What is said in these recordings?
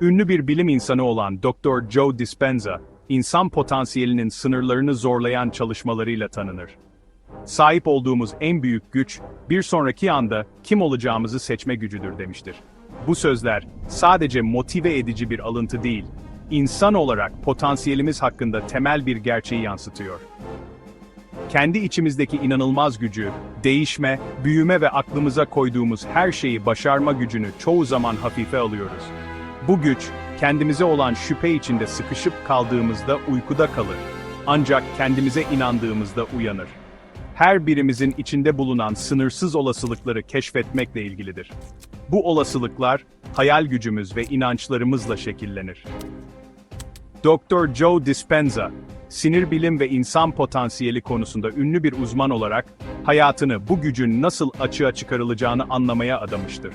Ünlü bir bilim insanı olan Dr. Joe Dispenza, insan potansiyelinin sınırlarını zorlayan çalışmalarıyla tanınır. Sahip olduğumuz en büyük güç, bir sonraki anda kim olacağımızı seçme gücüdür demiştir. Bu sözler sadece motive edici bir alıntı değil, insan olarak potansiyelimiz hakkında temel bir gerçeği yansıtıyor. Kendi içimizdeki inanılmaz gücü, değişme, büyüme ve aklımıza koyduğumuz her şeyi başarma gücünü çoğu zaman hafife alıyoruz. Bu güç, kendimize olan şüphe içinde sıkışıp kaldığımızda uykuda kalır. Ancak kendimize inandığımızda uyanır. Her birimizin içinde bulunan sınırsız olasılıkları keşfetmekle ilgilidir. Bu olasılıklar, hayal gücümüz ve inançlarımızla şekillenir. Dr. Joe Dispenza, sinir bilim ve insan potansiyeli konusunda ünlü bir uzman olarak, hayatını bu gücün nasıl açığa çıkarılacağını anlamaya adamıştır.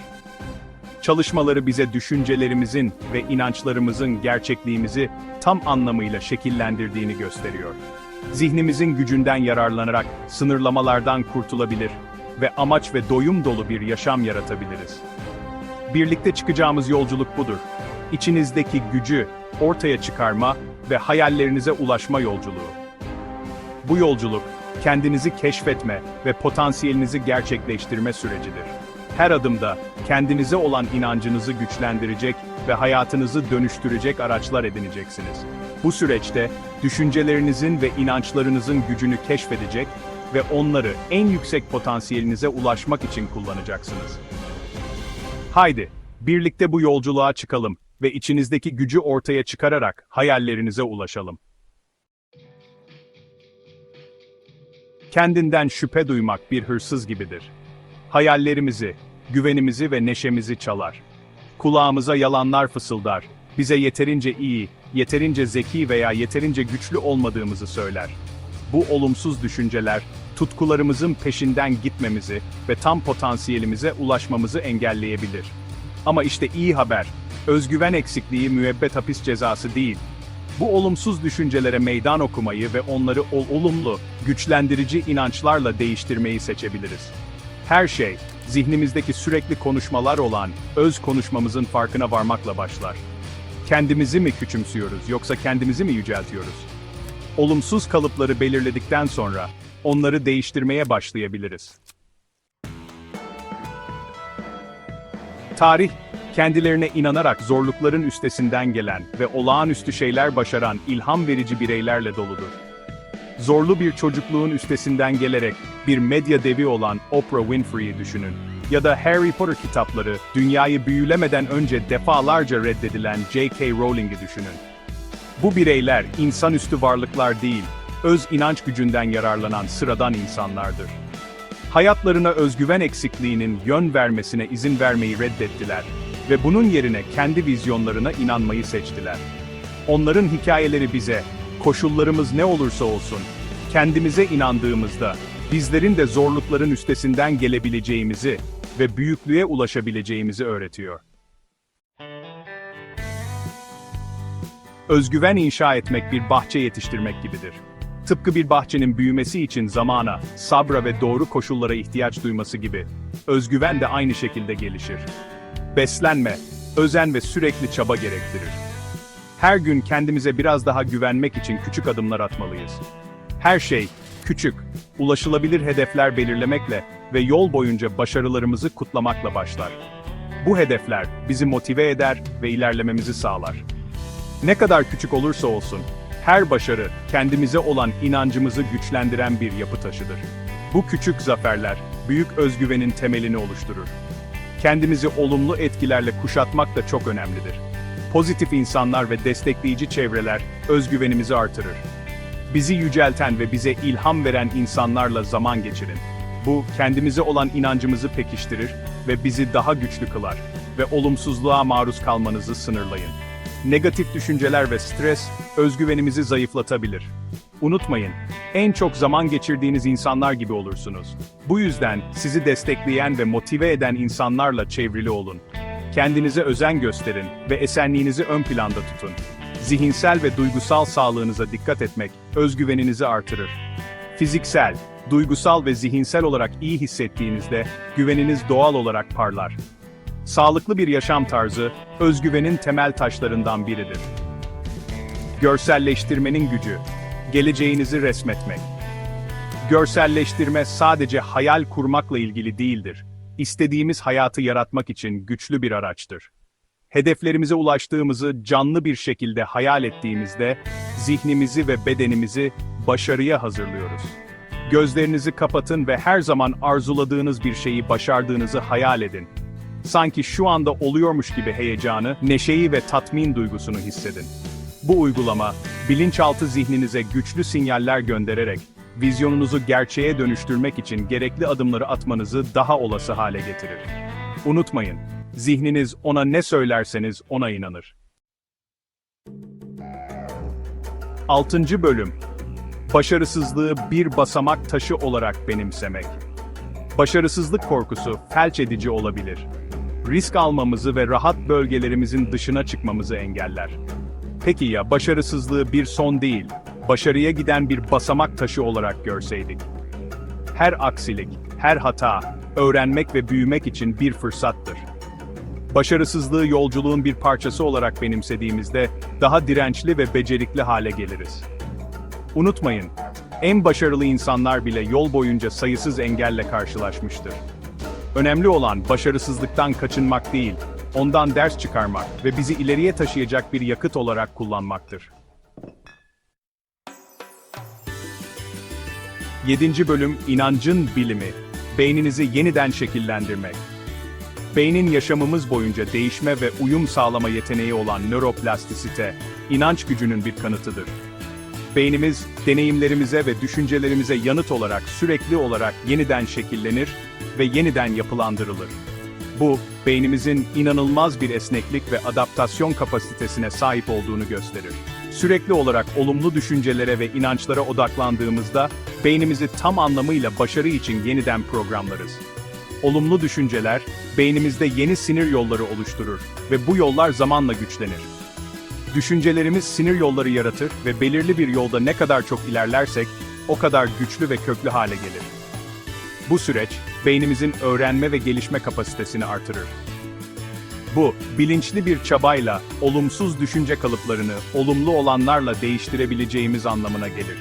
Çalışmaları bize düşüncelerimizin ve inançlarımızın gerçekliğimizi tam anlamıyla şekillendirdiğini gösteriyor. Zihnimizin gücünden yararlanarak sınırlamalardan kurtulabilir ve amaç ve doyum dolu bir yaşam yaratabiliriz. Birlikte çıkacağımız yolculuk budur. İçinizdeki gücü ortaya çıkarma ve hayallerinize ulaşma yolculuğu. Bu yolculuk, kendinizi keşfetme ve potansiyelinizi gerçekleştirme sürecidir. Her adımda kendinize olan inancınızı güçlendirecek ve hayatınızı dönüştürecek araçlar edineceksiniz. Bu süreçte düşüncelerinizin ve inançlarınızın gücünü keşfedecek ve onları en yüksek potansiyelinize ulaşmak için kullanacaksınız. Haydi, birlikte bu yolculuğa çıkalım ve içinizdeki gücü ortaya çıkararak hayallerinize ulaşalım. Kendinden şüphe duymak bir hırsız gibidir. Hayallerimizi, güvenimizi ve neşemizi çalar. Kulağımıza yalanlar fısıldar, bize yeterince iyi, yeterince zeki veya yeterince güçlü olmadığımızı söyler. Bu olumsuz düşünceler, tutkularımızın peşinden gitmemizi ve tam potansiyelimize ulaşmamızı engelleyebilir. Ama işte iyi haber, özgüven eksikliği müebbet hapis cezası değil. Bu olumsuz düşüncelere meydan okumayı ve onları ol olumlu, güçlendirici inançlarla değiştirmeyi seçebiliriz. Her şey, zihnimizdeki sürekli konuşmalar olan öz konuşmamızın farkına varmakla başlar. Kendimizi mi küçümsüyoruz yoksa kendimizi mi yüceltiyoruz? Olumsuz kalıpları belirledikten sonra onları değiştirmeye başlayabiliriz. Tarih, kendilerine inanarak zorlukların üstesinden gelen ve olağanüstü şeyler başaran ilham verici bireylerle doludur. Zorlu bir çocukluğun üstesinden gelerek bir medya devi olan Oprah Winfrey'i düşünün. Ya da Harry Potter kitapları dünyayı büyülemeden önce defalarca reddedilen J.K. Rowling'i düşünün. Bu bireyler insanüstü varlıklar değil, öz inanç gücünden yararlanan sıradan insanlardır. Hayatlarına özgüven eksikliğinin yön vermesine izin vermeyi reddettiler ve bunun yerine kendi vizyonlarına inanmayı seçtiler. Onların hikayeleri bize, koşullarımız ne olursa olsun, kendimize inandığımızda, bizlerin de zorlukların üstesinden gelebileceğimizi ve büyüklüğe ulaşabileceğimizi öğretiyor. Özgüven inşa etmek bir bahçe yetiştirmek gibidir. Tıpkı bir bahçenin büyümesi için zamana, sabra ve doğru koşullara ihtiyaç duyması gibi, özgüven de aynı şekilde gelişir. Beslenme, özen ve sürekli çaba gerektirir. Her gün kendimize biraz daha güvenmek için küçük adımlar atmalıyız. Her şey, küçük, ulaşılabilir hedefler belirlemekle ve yol boyunca başarılarımızı kutlamakla başlar. Bu hedefler bizi motive eder ve ilerlememizi sağlar. Ne kadar küçük olursa olsun, her başarı kendimize olan inancımızı güçlendiren bir yapı taşıdır. Bu küçük zaferler, büyük özgüvenin temelini oluşturur. Kendimizi olumlu etkilerle kuşatmak da çok önemlidir. Pozitif insanlar ve destekleyici çevreler özgüvenimizi artırır. Bizi yücelten ve bize ilham veren insanlarla zaman geçirin. Bu, kendimize olan inancımızı pekiştirir ve bizi daha güçlü kılar ve olumsuzluğa maruz kalmanızı sınırlayın. Negatif düşünceler ve stres, özgüvenimizi zayıflatabilir. Unutmayın, en çok zaman geçirdiğiniz insanlar gibi olursunuz. Bu yüzden sizi destekleyen ve motive eden insanlarla çevrili olun. Kendinize özen gösterin ve esenliğinizi ön planda tutun. Zihinsel ve duygusal sağlığınıza dikkat etmek, özgüveninizi artırır. Fiziksel, duygusal ve zihinsel olarak iyi hissettiğinizde, güveniniz doğal olarak parlar. Sağlıklı bir yaşam tarzı, özgüvenin temel taşlarından biridir. Görselleştirmenin gücü, geleceğinizi resmetmek. Görselleştirme sadece hayal kurmakla ilgili değildir. İstediğimiz hayatı yaratmak için güçlü bir araçtır. Hedeflerimize ulaştığımızı canlı bir şekilde hayal ettiğimizde, zihnimizi ve bedenimizi başarıya hazırlıyoruz. Gözlerinizi kapatın ve her zaman arzuladığınız bir şeyi başardığınızı hayal edin. Sanki şu anda oluyormuş gibi heyecanı, neşeyi ve tatmin duygusunu hissedin. Bu uygulama, bilinçaltı zihninize güçlü sinyaller göndererek, vizyonunuzu gerçeğe dönüştürmek için gerekli adımları atmanızı daha olası hale getirir. Unutmayın, zihniniz ona ne söylerseniz ona inanır. 6. Bölüm Başarısızlığı bir basamak taşı olarak benimsemek. Başarısızlık korkusu felç edici olabilir. Risk almamızı ve rahat bölgelerimizin dışına çıkmamızı engeller. Peki ya başarısızlığı bir son değil, başarıya giden bir basamak taşı olarak görseydik? Her aksilik, her hata, öğrenmek ve büyümek için bir fırsattır. Başarısızlığı yolculuğun bir parçası olarak benimsediğimizde daha dirençli ve becerikli hale geliriz. Unutmayın, en başarılı insanlar bile yol boyunca sayısız engelle karşılaşmıştır. Önemli olan başarısızlıktan kaçınmak değil, ondan ders çıkarmak ve bizi ileriye taşıyacak bir yakıt olarak kullanmaktır. 7. Bölüm İnancın Bilimi Beyninizi yeniden şekillendirmek. Beynin yaşamımız boyunca değişme ve uyum sağlama yeteneği olan nöroplastisite, inanç gücünün bir kanıtıdır. Beynimiz, deneyimlerimize ve düşüncelerimize yanıt olarak sürekli olarak yeniden şekillenir ve yeniden yapılandırılır. Bu, beynimizin inanılmaz bir esneklik ve adaptasyon kapasitesine sahip olduğunu gösterir. Sürekli olarak olumlu düşüncelere ve inançlara odaklandığımızda, beynimizi tam anlamıyla başarı için yeniden programlarız. Olumlu düşünceler, beynimizde yeni sinir yolları oluşturur ve bu yollar zamanla güçlenir. Düşüncelerimiz sinir yolları yaratır ve belirli bir yolda ne kadar çok ilerlersek, o kadar güçlü ve köklü hale gelir. Bu süreç, beynimizin öğrenme ve gelişme kapasitesini artırır. Bu, bilinçli bir çabayla, olumsuz düşünce kalıplarını, olumlu olanlarla değiştirebileceğimiz anlamına gelir.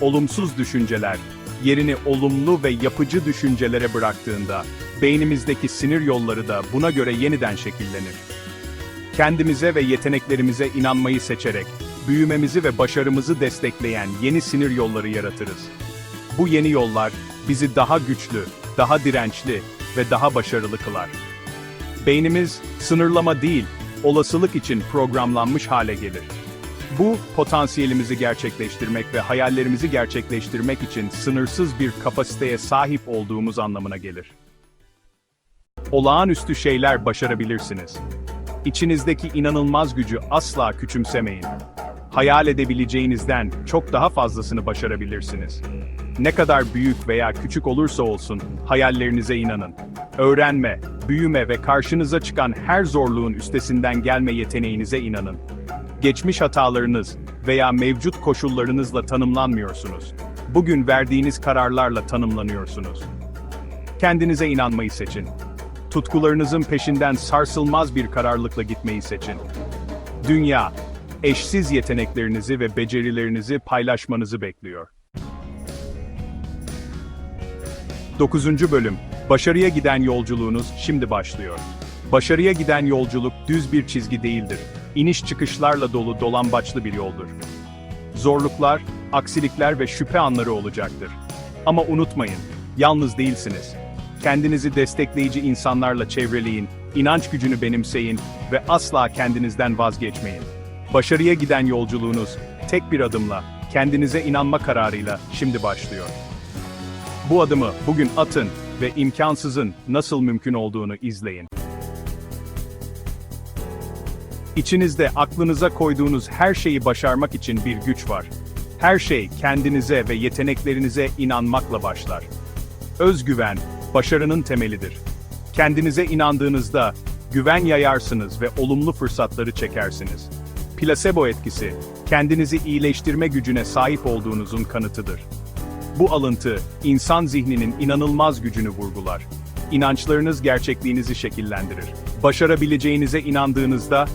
Olumsuz düşünceler, yerini olumlu ve yapıcı düşüncelere bıraktığında, beynimizdeki sinir yolları da buna göre yeniden şekillenir. Kendimize ve yeteneklerimize inanmayı seçerek, büyümemizi ve başarımızı destekleyen yeni sinir yolları yaratırız. Bu yeni yollar, bizi daha güçlü, daha dirençli ve daha başarılı kılar. Beynimiz, sınırlama değil, olasılık için programlanmış hale gelir. Bu, potansiyelimizi gerçekleştirmek ve hayallerimizi gerçekleştirmek için sınırsız bir kapasiteye sahip olduğumuz anlamına gelir. Olağanüstü şeyler başarabilirsiniz. İçinizdeki inanılmaz gücü asla küçümsemeyin. Hayal edebileceğinizden çok daha fazlasını başarabilirsiniz. Ne kadar büyük veya küçük olursa olsun, hayallerinize inanın. Öğrenme, büyüme ve karşınıza çıkan her zorluğun üstesinden gelme yeteneğinize inanın. Geçmiş hatalarınız veya mevcut koşullarınızla tanımlanmıyorsunuz. Bugün verdiğiniz kararlarla tanımlanıyorsunuz. Kendinize inanmayı seçin. Tutkularınızın peşinden sarsılmaz bir kararlılıkla gitmeyi seçin. Dünya, eşsiz yeteneklerinizi ve becerilerinizi paylaşmanızı bekliyor. 9. Bölüm Başarıya giden yolculuğunuz şimdi başlıyor. Başarıya giden yolculuk düz bir çizgi değildir. İniş çıkışlarla dolu dolambaçlı bir yoldur. Zorluklar, aksilikler ve şüphe anları olacaktır. Ama unutmayın, yalnız değilsiniz. Kendinizi destekleyici insanlarla çevreleyin, inanç gücünü benimseyin ve asla kendinizden vazgeçmeyin. Başarıya giden yolculuğunuz tek bir adımla, kendinize inanma kararıyla şimdi başlıyor. Bu adımı bugün atın ve imkansızın nasıl mümkün olduğunu izleyin. İçinizde aklınıza koyduğunuz her şeyi başarmak için bir güç var. Her şey kendinize ve yeteneklerinize inanmakla başlar. Özgüven, başarının temelidir. Kendinize inandığınızda, güven yayarsınız ve olumlu fırsatları çekersiniz. Plasebo etkisi, kendinizi iyileştirme gücüne sahip olduğunuzun kanıtıdır. Bu alıntı, insan zihninin inanılmaz gücünü vurgular. İnançlarınız gerçekliğinizi şekillendirir. Başarabileceğinize inandığınızda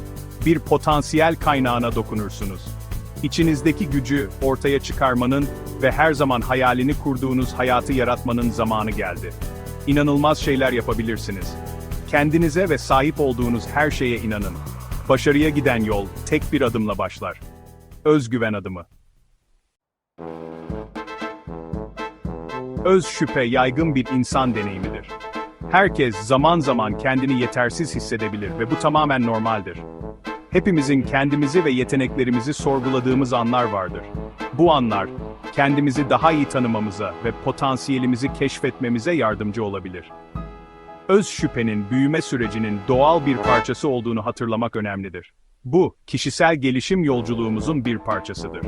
bir potansiyel kaynağına dokunursunuz. İçinizdeki gücü ortaya çıkarmanın ve her zaman hayalini kurduğunuz hayatı yaratmanın zamanı geldi. İnanılmaz şeyler yapabilirsiniz. Kendinize ve sahip olduğunuz her şeye inanın. Başarıya giden yol tek bir adımla başlar. Özgüven adımı. Öz şüphe yaygın bir insan deneyimidir. Herkes zaman zaman kendini yetersiz hissedebilir ve bu tamamen normaldir. Hepimizin kendimizi ve yeteneklerimizi sorguladığımız anlar vardır. Bu anlar, kendimizi daha iyi tanımamıza ve potansiyelimizi keşfetmemize yardımcı olabilir. Öz şüphenin büyüme sürecinin doğal bir parçası olduğunu hatırlamak önemlidir. Bu, kişisel gelişim yolculuğumuzun bir parçasıdır.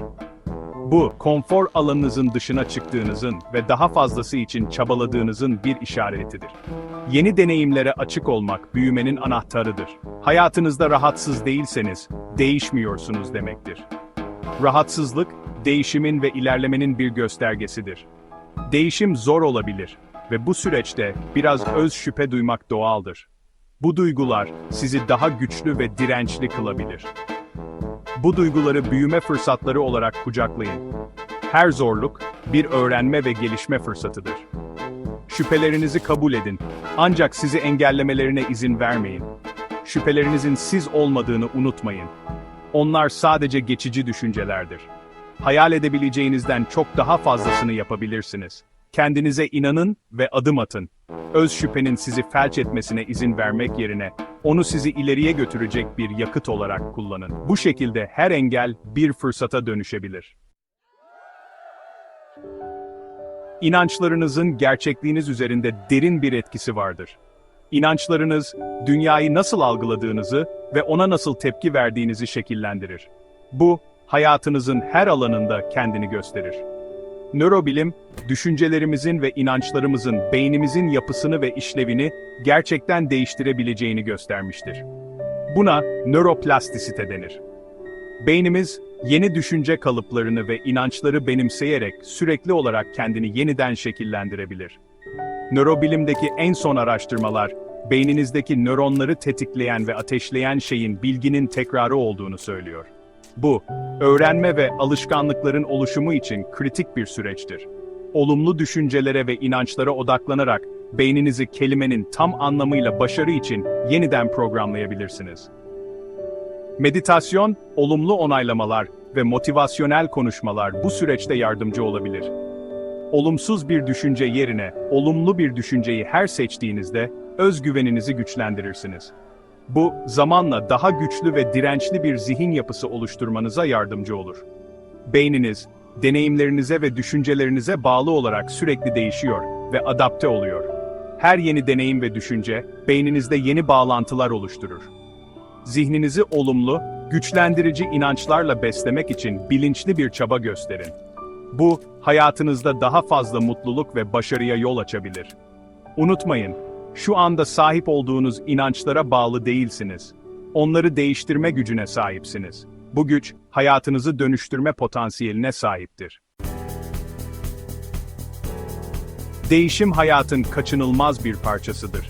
Bu, konfor alanınızın dışına çıktığınızın ve daha fazlası için çabaladığınızın bir işaretidir. Yeni deneyimlere açık olmak büyümenin anahtarıdır. Hayatınızda rahatsız değilseniz, değişmiyorsunuz demektir. Rahatsızlık, değişimin ve ilerlemenin bir göstergesidir. Değişim zor olabilir ve bu süreçte biraz öz şüphe duymak doğaldır. Bu duygular sizi daha güçlü ve dirençli kılabilir. Bu duyguları büyüme fırsatları olarak kucaklayın. Her zorluk, bir öğrenme ve gelişme fırsatıdır. Şüphelerinizi kabul edin, ancak sizi engellemelerine izin vermeyin. Şüphelerinizin siz olmadığını unutmayın. Onlar sadece geçici düşüncelerdir. Hayal edebileceğinizden çok daha fazlasını yapabilirsiniz. Kendinize inanın ve adım atın. Öz şüphenin sizi felç etmesine izin vermek yerine, onu sizi ileriye götürecek bir yakıt olarak kullanın. Bu şekilde her engel bir fırsata dönüşebilir. İnançlarınızın gerçekliğiniz üzerinde derin bir etkisi vardır. İnançlarınız, dünyayı nasıl algıladığınızı ve ona nasıl tepki verdiğinizi şekillendirir. Bu, hayatınızın her alanında kendini gösterir. Nörobilim, düşüncelerimizin ve inançlarımızın beynimizin yapısını ve işlevini gerçekten değiştirebileceğini göstermiştir. Buna nöroplastisite denir. Beynimiz, yeni düşünce kalıplarını ve inançları benimseyerek sürekli olarak kendini yeniden şekillendirebilir. Nörobilimdeki en son araştırmalar, beyninizdeki nöronları tetikleyen ve ateşleyen şeyin bilginin tekrarı olduğunu söylüyor. Bu, öğrenme ve alışkanlıkların oluşumu için kritik bir süreçtir. Olumlu düşüncelere ve inançlara odaklanarak, beyninizi kelimenin tam anlamıyla başarı için yeniden programlayabilirsiniz. Meditasyon, olumlu onaylamalar ve motivasyonel konuşmalar bu süreçte yardımcı olabilir. Olumsuz bir düşünce yerine olumlu bir düşünceyi her seçtiğinizde özgüveninizi güçlendirirsiniz. Bu, zamanla daha güçlü ve dirençli bir zihin yapısı oluşturmanıza yardımcı olur. Beyniniz, deneyimlerinize ve düşüncelerinize bağlı olarak sürekli değişiyor ve adapte oluyor. Her yeni deneyim ve düşünce, beyninizde yeni bağlantılar oluşturur. Zihninizi olumlu, güçlendirici inançlarla beslemek için bilinçli bir çaba gösterin. Bu, hayatınızda daha fazla mutluluk ve başarıya yol açabilir. Unutmayın, şu anda sahip olduğunuz inançlara bağlı değilsiniz. Onları değiştirme gücüne sahipsiniz. Bu güç, hayatınızı dönüştürme potansiyeline sahiptir. Değişim hayatın kaçınılmaz bir parçasıdır.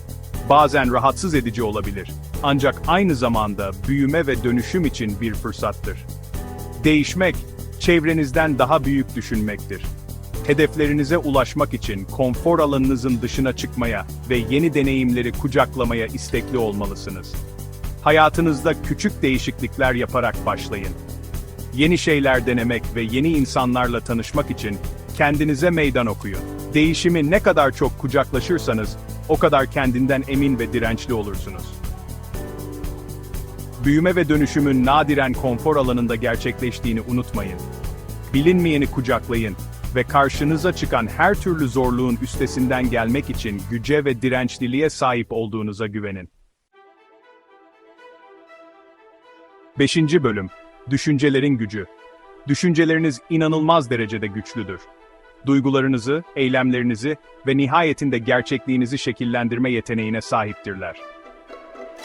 Bazen rahatsız edici olabilir. Ancak aynı zamanda büyüme ve dönüşüm için bir fırsattır. Değişmek, çevrenizden daha büyük düşünmektir. Hedeflerinize ulaşmak için konfor alanınızın dışına çıkmaya ve yeni deneyimleri kucaklamaya istekli olmalısınız. Hayatınızda küçük değişiklikler yaparak başlayın. Yeni şeyler denemek ve yeni insanlarla tanışmak için kendinize meydan okuyun. Değişimi ne kadar çok kucaklaşırsanız, o kadar kendinden emin ve dirençli olursunuz. Büyüme ve dönüşümün nadiren konfor alanında gerçekleştiğini unutmayın. Bilinmeyeni kucaklayın ve karşınıza çıkan her türlü zorluğun üstesinden gelmek için güce ve dirençliliğe sahip olduğunuza güvenin. 5. Bölüm Düşüncelerin Gücü Düşünceleriniz inanılmaz derecede güçlüdür. Duygularınızı, eylemlerinizi ve nihayetinde gerçekliğinizi şekillendirme yeteneğine sahiptirler.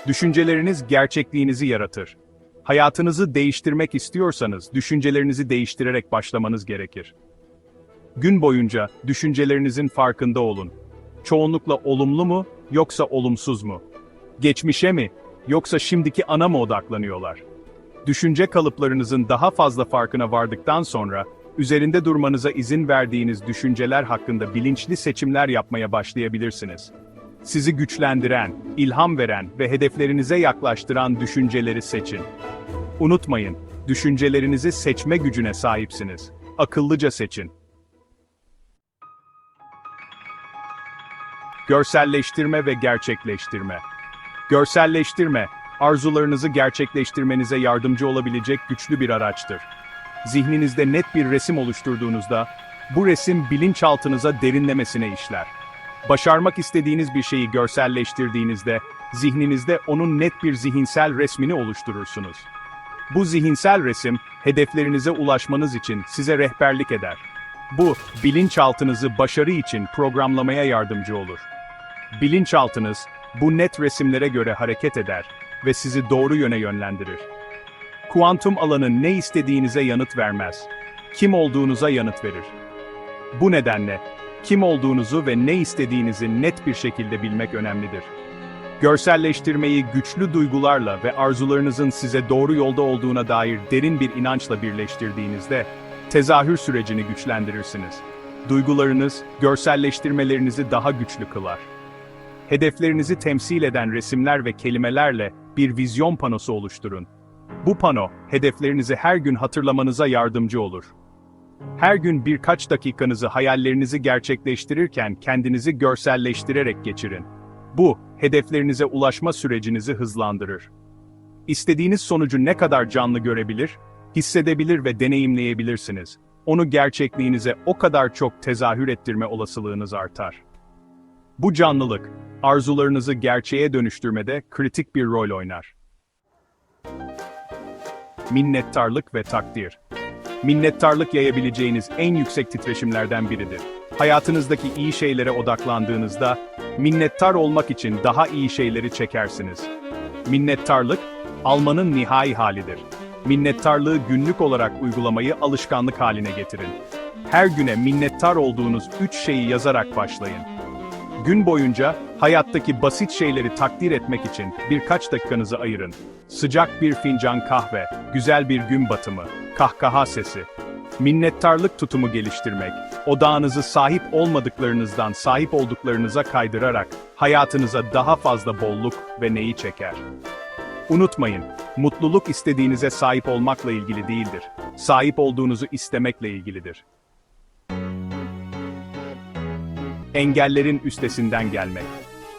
Düşünceleriniz gerçekliğinizi yaratır. Hayatınızı değiştirmek istiyorsanız düşüncelerinizi değiştirerek başlamanız gerekir. Gün boyunca düşüncelerinizin farkında olun. Çoğunlukla olumlu mu yoksa olumsuz mu? Geçmişe mi, yoksa şimdiki ana mı odaklanıyorlar? Düşünce kalıplarınızın daha fazla farkına vardıktan sonra, üzerinde durmanıza izin verdiğiniz düşünceler hakkında bilinçli seçimler yapmaya başlayabilirsiniz. Sizi güçlendiren, ilham veren ve hedeflerinize yaklaştıran düşünceleri seçin. Unutmayın, düşüncelerinizi seçme gücüne sahipsiniz. Akıllıca seçin. Görselleştirme ve gerçekleştirme. Görselleştirme, arzularınızı gerçekleştirmenize yardımcı olabilecek güçlü bir araçtır. Zihninizde net bir resim oluşturduğunuzda, bu resim bilinçaltınıza derinlemesine işler. Başarmak istediğiniz bir şeyi görselleştirdiğinizde, zihninizde onun net bir zihinsel resmini oluşturursunuz. Bu zihinsel resim, hedeflerinize ulaşmanız için size rehberlik eder. Bu, bilinçaltınızı başarı için programlamaya yardımcı olur. Bilinçaltınız, bu net resimlere göre hareket eder ve sizi doğru yöne yönlendirir. Kuantum alanı ne istediğinize yanıt vermez. Kim olduğunuza yanıt verir. Bu nedenle, kim olduğunuzu ve ne istediğinizi net bir şekilde bilmek önemlidir. Görselleştirmeyi güçlü duygularla ve arzularınızın size doğru yolda olduğuna dair derin bir inançla birleştirdiğinizde, tezahür sürecini güçlendirirsiniz. Duygularınız, görselleştirmelerinizi daha güçlü kılar. Hedeflerinizi temsil eden resimler ve kelimelerle bir vizyon panosu oluşturun. Bu pano, hedeflerinizi her gün hatırlamanıza yardımcı olur. Her gün birkaç dakikanızı hayallerinizi gerçekleştirirken kendinizi görselleştirerek geçirin. Bu, hedeflerinize ulaşma sürecinizi hızlandırır. İstediğiniz sonucu ne kadar canlı görebilir, hissedebilir ve deneyimleyebilirsiniz. Onu gerçekliğinize o kadar çok tezahür ettirme olasılığınız artar. Bu canlılık, arzularınızı gerçeğe dönüştürmede kritik bir rol oynar. Minnettarlık ve takdir. Minnettarlık yayabileceğiniz en yüksek titreşimlerden biridir. Hayatınızdaki iyi şeylere odaklandığınızda, minnettar olmak için daha iyi şeyleri çekersiniz. Minnettarlık, almanın nihai halidir. Minnettarlığı günlük olarak uygulamayı alışkanlık haline getirin. Her güne minnettar olduğunuz üç şeyi yazarak başlayın. Gün boyunca hayattaki basit şeyleri takdir etmek için birkaç dakikanızı ayırın. Sıcak bir fincan kahve, güzel bir gün batımı, kahkaha sesi. Minnettarlık tutumu geliştirmek, odağınızı sahip olmadıklarınızdan sahip olduklarınıza kaydırarak hayatınıza daha fazla bolluk ve neyi çeker. Unutmayın, mutluluk istediğinize sahip olmakla ilgili değildir. Sahip olduğunuzu istemekle ilgilidir. Engellerin üstesinden gelmek.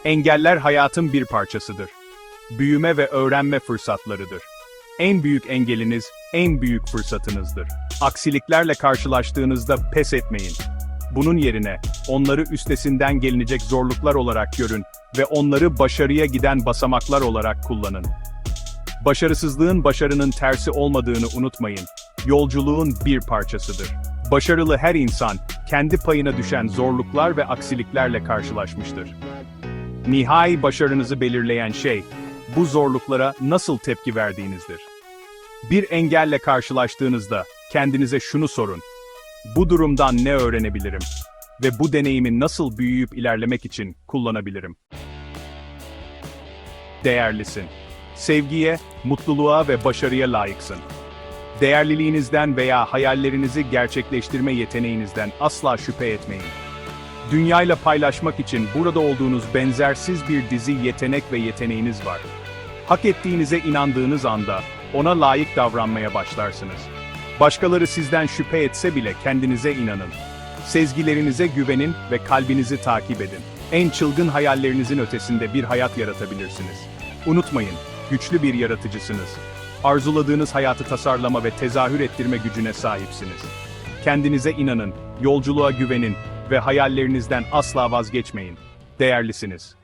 Engeller hayatın bir parçasıdır. Büyüme ve öğrenme fırsatlarıdır. En büyük engeliniz, en büyük fırsatınızdır. Aksiliklerle karşılaştığınızda pes etmeyin. Bunun yerine, onları üstesinden gelinecek zorluklar olarak görün ve onları başarıya giden basamaklar olarak kullanın. Başarısızlığın başarının tersi olmadığını unutmayın. Yolculuğun bir parçasıdır. Başarılı her insan, kendi payına düşen zorluklar ve aksiliklerle karşılaşmıştır. Nihai başarınızı belirleyen şey, bu zorluklara nasıl tepki verdiğinizdir. Bir engelle karşılaştığınızda, kendinize şunu sorun. Bu durumdan ne öğrenebilirim? Ve bu deneyimi nasıl büyüyüp ilerlemek için kullanabilirim? Değerlisin. Sevgiye, mutluluğa ve başarıya layıksın. Değerliliğinizden veya hayallerinizi gerçekleştirme yeteneğinizden asla şüphe etmeyin. Dünyayla paylaşmak için burada olduğunuz benzersiz bir dizi yetenek ve yeteneğiniz var. Hak ettiğinize inandığınız anda ona layık davranmaya başlarsınız. Başkaları sizden şüphe etse bile kendinize inanın. Sezgilerinize güvenin ve kalbinizi takip edin. En çılgın hayallerinizin ötesinde bir hayat yaratabilirsiniz. Unutmayın, güçlü bir yaratıcısınız. Arzuladığınız hayatı tasarlama ve tezahür ettirme gücüne sahipsiniz. Kendinize inanın, yolculuğa güvenin ve hayallerinizden asla vazgeçmeyin. Değerlisiniz.